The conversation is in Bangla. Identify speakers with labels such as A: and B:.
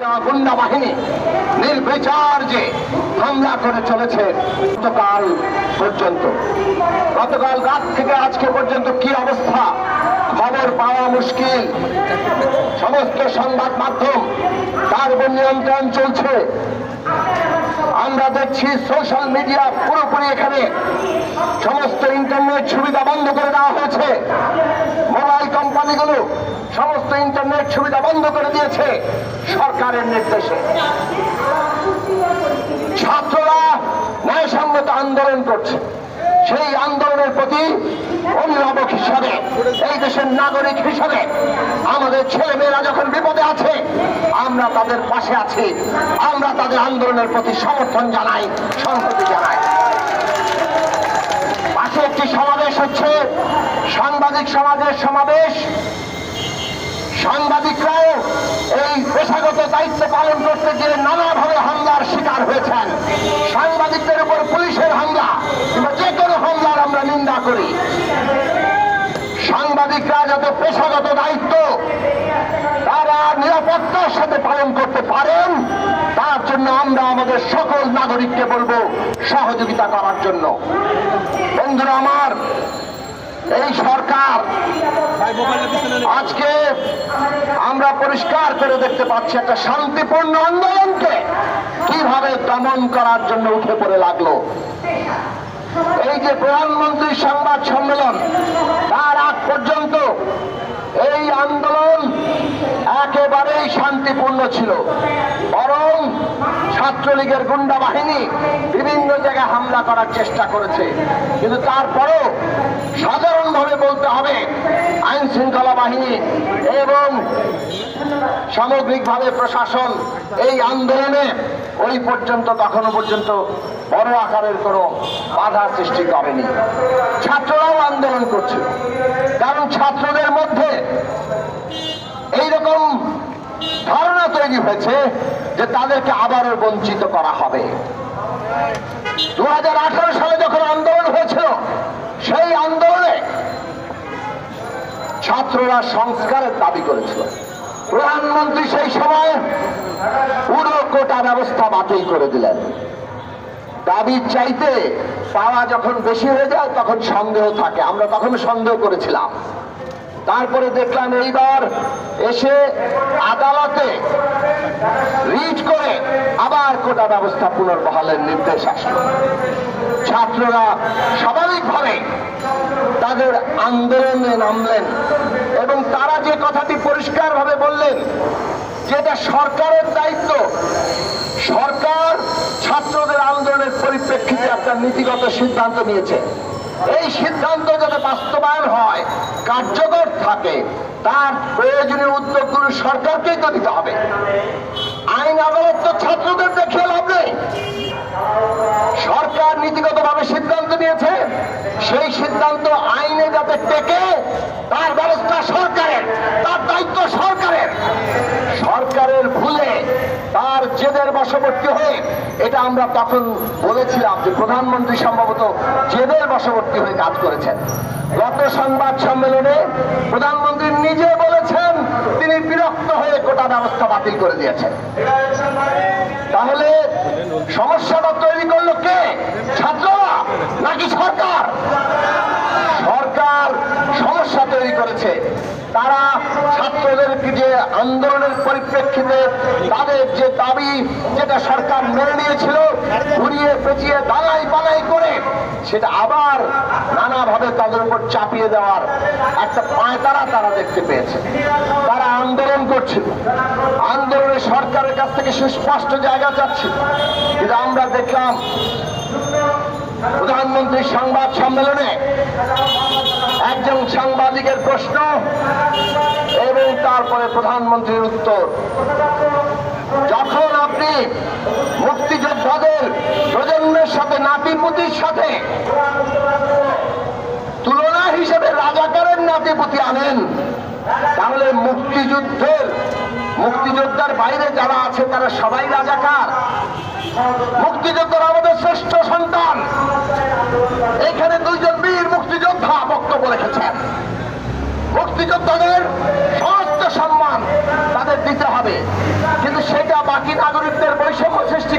A: গুন্ডা বাহিনী নির্বিচার যে হামলা করে চলেছে গতকাল পর্যন্ত। গতকাল রাত থেকে আজকে পর্যন্ত কি অবস্থা? খবর পাওয়া মুশকিল। সমস্ত সংবাদ মাধ্যম তার উপর নিয়ন্ত্রণ চলছে। আমরা দেখছি সোশ্যাল মিডিয়া পুরোপুরি এখানে সমস্ত ইন্টারনেট সুবিধা বন্ধ করে দেওয়া হয়েছে। মোবাইল কোম্পানিগুলো সমস্ত ইন্টারনেট সুবিধা বন্ধ করে দিয়েছে সরকারের নির্দেশে। ছাত্ররা ন্যায়সঙ্গত আন্দোলন করছে। সেই আন্দোলনের প্রতি হিসাবে এই দেশের নাগরিক হিসাবে আমাদের ছেলেমেয়েরা যখন বিপদে আছে, আমরা তাদের পাশে আছি। আমরা তাদের আন্দোলনের প্রতি সমর্থন জানাই, সংহতি জানাই। পাশে একটি সমাবেশ হচ্ছে, সাংবাদিক সমাজের সমাবেশ। সাংবাদিকরাও এই পেশাগত দায়িত্ব পালন করতে গিয়ে নানাভাবে হামলার শিকার হয়েছেন। সাংবাদিকদের উপর পুলিশের হামলা যে কোনো হামলার আমরা নিন্দা করি। সাংবাদিকরা যাতে পেশাগত দায়িত্ব, তারা নিরাপত্তার সাথে পালন করতে পারেন, তার জন্য আমরা আমাদের সকল নাগরিককে বলব, সহযোগিতা করার জন্য। বন্ধুরা আমার, এই সরকার আজকে আমরা পরিষ্কার করে দেখতে পাচ্ছি একটা শান্তিপূর্ণ আন্দোলনকে কীভাবে দমন করার জন্য উঠে পড়ে লাগল। এই যে প্রধানমন্ত্রী সংবাদ সম্মেলন, তার আগ পর্যন্ত এই আন্দোলন একেবারেই শান্তিপূর্ণ ছিল। বরং ছাত্রলীগের গুন্ডা বাহিনী বিভিন্ন জায়গায় হামলা করার চেষ্টা করেছে। কিন্তু তারপরও সাধারণভাবে বলতে হবে, আইন শৃঙ্খলা বাহিনী এবং সামগ্রিকভাবে প্রশাসন এই আন্দোলনে ওই পর্যন্ত, তখনও পর্যন্ত বড় আকারের কোনো বাধা সৃষ্টি করেনি। ছাত্ররাও আন্দোলন করছে। কারণ ছাত্রদের মধ্যে এইরকম ধারণা তৈরি হয়েছে যে তাদেরকে আবারও বঞ্চিত করা হবে। দু হাজার আঠারো সালে যখন আন্দোলন হয়েছিল, সেই আন্দোলনে ছাত্ররা সংস্কারের দাবি করেছিল। প্রধানমন্ত্রী সেই সময় পুরো কোটা ব্যবস্থা বাতিল করে দিলেন। দাবির চাইতে পাওয়া যখন বেশি হয়ে যায়, তখন সন্দেহ থাকে। আমরা তখন সন্দেহ করেছিলাম। তারপরে দেখলাম এইবার এসে আদালতে রিট করে আবার কোটা ব্যবস্থা পুনর্বহালের নির্দেশ আসলো। ছাত্ররা স্বাভাবিকভাবে তাদের আন্দোলনে নামলেন এবং তারা যে কথাটি পরিষ্কারভাবে বললেন, যেটা সরকারের দায়িত্ব সরকার ছাত্রদের আন্দোলনের পরিপ্রেক্ষিতে একটা নীতিগত সিদ্ধান্ত নিয়েছে। এই সিদ্ধান্ত যাতে বাস্তবায়ন হয়, কার্যকর থাকে, তার প্রয়োজনীয় উদ্যোগগুলো সরকারকেই তো দিতে হবে। আইন আদালত তো ছাত্রদের দেখিয়ে লাভ নেই। সরকার নীতিগতভাবে সিদ্ধান্ত নিয়েছে, সেই সিদ্ধান্ত আইনে যাতে টেকে, তার ব্যবস্থা সরকারের, তার দায়িত্ব সরকারের। সরকারের ভুলে তার জেদের বশবর্তী হয়ে, এটা আমরা তখন বলেছিলাম যে প্রধানমন্ত্রী সম্ভবত জেদের বশবর্তী হয়ে কাজ করেছেন। গত সংবাদ সম্মেলনে প্রধানমন্ত্রী নিজে বলেছেন, তিনি বিরক্ত হয়ে কোটা ব্যবস্থা বাতিল করে দিয়েছেন। তাহলে সমস্যাটা তৈরি করল কে? ছাত্ররা নাকি সরকার? সরকার সমস্যা তৈরি করেছে। তারা ছাত্রদের যে আন্দোলনের পরিপ্রেক্ষিতে তাদের যে দাবি, যেটা সরকার মেনে নিয়েছিল, ঘুরিয়ে পেঁচিয়ে দালাই পালাই করে, সেটা আবার নানাভাবে তাদের উপর চাপিয়ে দেওয়ার একটা পায়তারা তারা দেখতে পেয়েছে। তারা আন্দোলন করছিল। আন্দোলনে সরকারের কাছ থেকে সুস্পষ্ট জায়গা চাচ্ছিল। কিন্তু আমরা দেখলাম প্রধানমন্ত্রীর সংবাদ সম্মেলনে একজন সাংবাদিকের প্রশ্ন এবং তারপরে প্রধানমন্ত্রীর উত্তর। যখন আপনি মুক্তিযোদ্ধাদের প্রজন্মের সাথে, নাতিপুতির সাথে তুলনা হিসেবে রাজাকারের নাতিপুতি আনেন, তাহলে মুক্তিযুদ্ধের মুক্তিযোদ্ধার বাইরে যারা আছে, তারা সবাই রাজাকার। মুক্তিযোদ্ধার আমাদের শ্রেষ্ঠ সন্তান। এখানে দুইজন বীর মুক্তিযোদ্ধা বক্তব্য রেখেছেন। মুক্তিযোদ্ধাদের সমস্ত সম্মান তাদের দিতে হবে। কিন্তু সেটা বাকি নাগরিকদের বৈষম্য সৃষ্টি